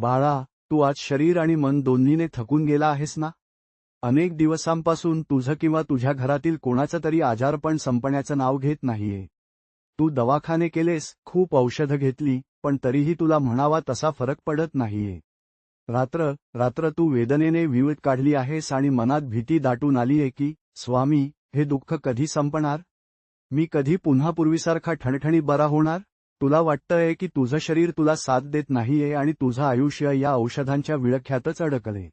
बाळा तू आज शरीर आणि मन दोन्हीने थकून गेला आहेस ना? अनेक दिवसांपासून तुझं किंवा तुझ्या घरातील कोणाचं तरी आजारपण संपण्याचं नाव घेत नाहीये. तू दवाखाने केलेस खूप औषधं घेतली पण तरीही तुला म्हणावा तसा फरक पडत नाहीये. रात्र रात्र तू वेदनेने विविध काढली आहेस आणि मनात भीती दाटून आलीये की स्वामी हे दुःख कधी संपणार? मी कधी पुन्हा पूर्वीसारखा ठणठणी बरा होणार? तुला वाटतंय की तुझं शरीर तुला साथ देत नाहीये आणि तुझं आयुष्य या औषधांच्या विळख्यातच अडकले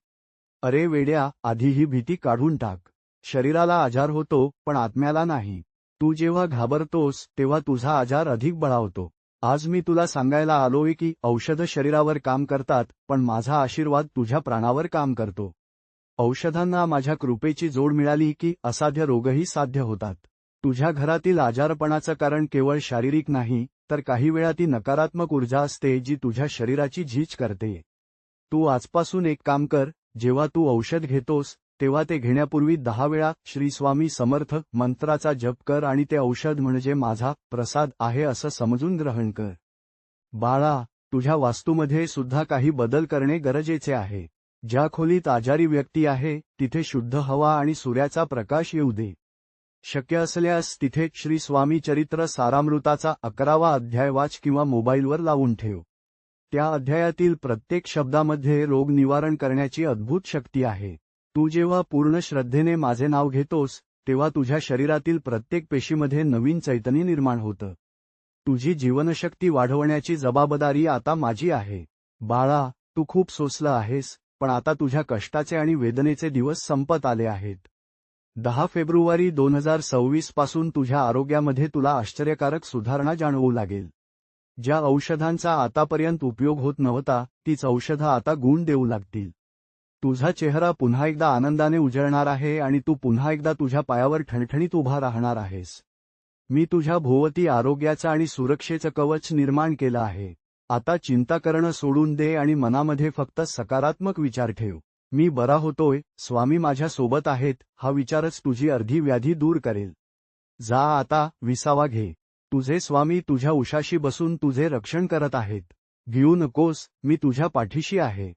अरे वेड्या आधी ही भीती काढून टाक. शरीराला आजार होतो पण आत्म्याला नाही. तू जेव्हा घाबरतोस तेव्हा तुझा आजार अधिक बळावतो. आज मी तुला सांगायला आलोय की औषधं शरीरावर काम करतात पण माझा आशीर्वाद तुझ्या प्राणावर काम करतो. औषधांना माझ्या कृपेची जोड मिळाली की असाध्य रोगही साध्य होतात. तुझ्या घरातील आजारपणाचं कारण केवळ शारीरिक नाही तर काही वेळा ती नकारात्मक ऊर्जा असते जी तुझ्या शरीराची झीज करते. तू आजपासून एक काम कर जेव्हा तू औषध घेतोस तेव्हा ते घेण्यापूर्वी दहा वेळा श्री स्वामी समर्थ मंत्राचा जप कर आणि ते औषध म्हणजे माझा प्रसाद आहे असं समजून ग्रहण कर. बाळा तुझ्या वास्तूमध्ये सुद्धा काही बदल करणे गरजेचे आहे. ज्या खोलीत आजारी व्यक्ती आहे तिथे शुद्ध हवा आणि सूर्याचा प्रकाश येऊ दे. शक्य असल्यास तिथे श्री स्वामी चरित्र सारामृताचा अकरावा अध्याय वाच किंवा मोबाईलवर लावून ठेव. त्या अध्यायातील प्रत्येक शब्दामध्ये रोग निवारण करण्याची अद्भुत शक्ती आहे. तू जेव्हा पूर्ण श्रद्धेने माझे नाव घेतोस तेव्हा तुझ्या शरीरातील प्रत्येक पेशीमध्ये नवीन चैतन्य निर्माण होतं. तुझी जीवनशक्ती वाढवण्याची जबाबदारी आता माझी आहे. बाळा तू खूप सोसलं आहेस पण आता तुझ्या कष्टाचे आणि वेदनेचे दिवस संपत आले आहेत. दहा फेब्रुवारी दोन हजार सव्वीसपासून तुझ्या आरोग्यामध्ये तुला आश्चर्यकारक सुधारणा जाणवू लागेल. ज्या औषधांचा आतापर्यंत उपयोग होत नव्हता तीच औषधं आता गुण देऊ लागतील. तुझा चेहरा पुन्हा एकदा आनंदाने उजळणार आहे आणि तू पुन्हा एकदा तुझ्या पायावर ठणठणीत उभा राहणार आहेस. मी तुझ्या भोवती आरोग्याचं आणि सुरक्षेचं कवच निर्माण केलं आहे. आता चिंता करणं सोडून दे आणि मनामध्ये फक्त सकारात्मक विचार ठेव. मी बरा होतोय स्वामी माझ्या सोबत आहेत हा विचारच तुझी अर्धी व्याधी दूर करेल. जा आता विसावा घे. तुझे स्वामी तुझ्या उशाशी बसून तुझे रक्षण करत आहेत. घेऊ नकोस मी तुझ्या पाठीशी आहे.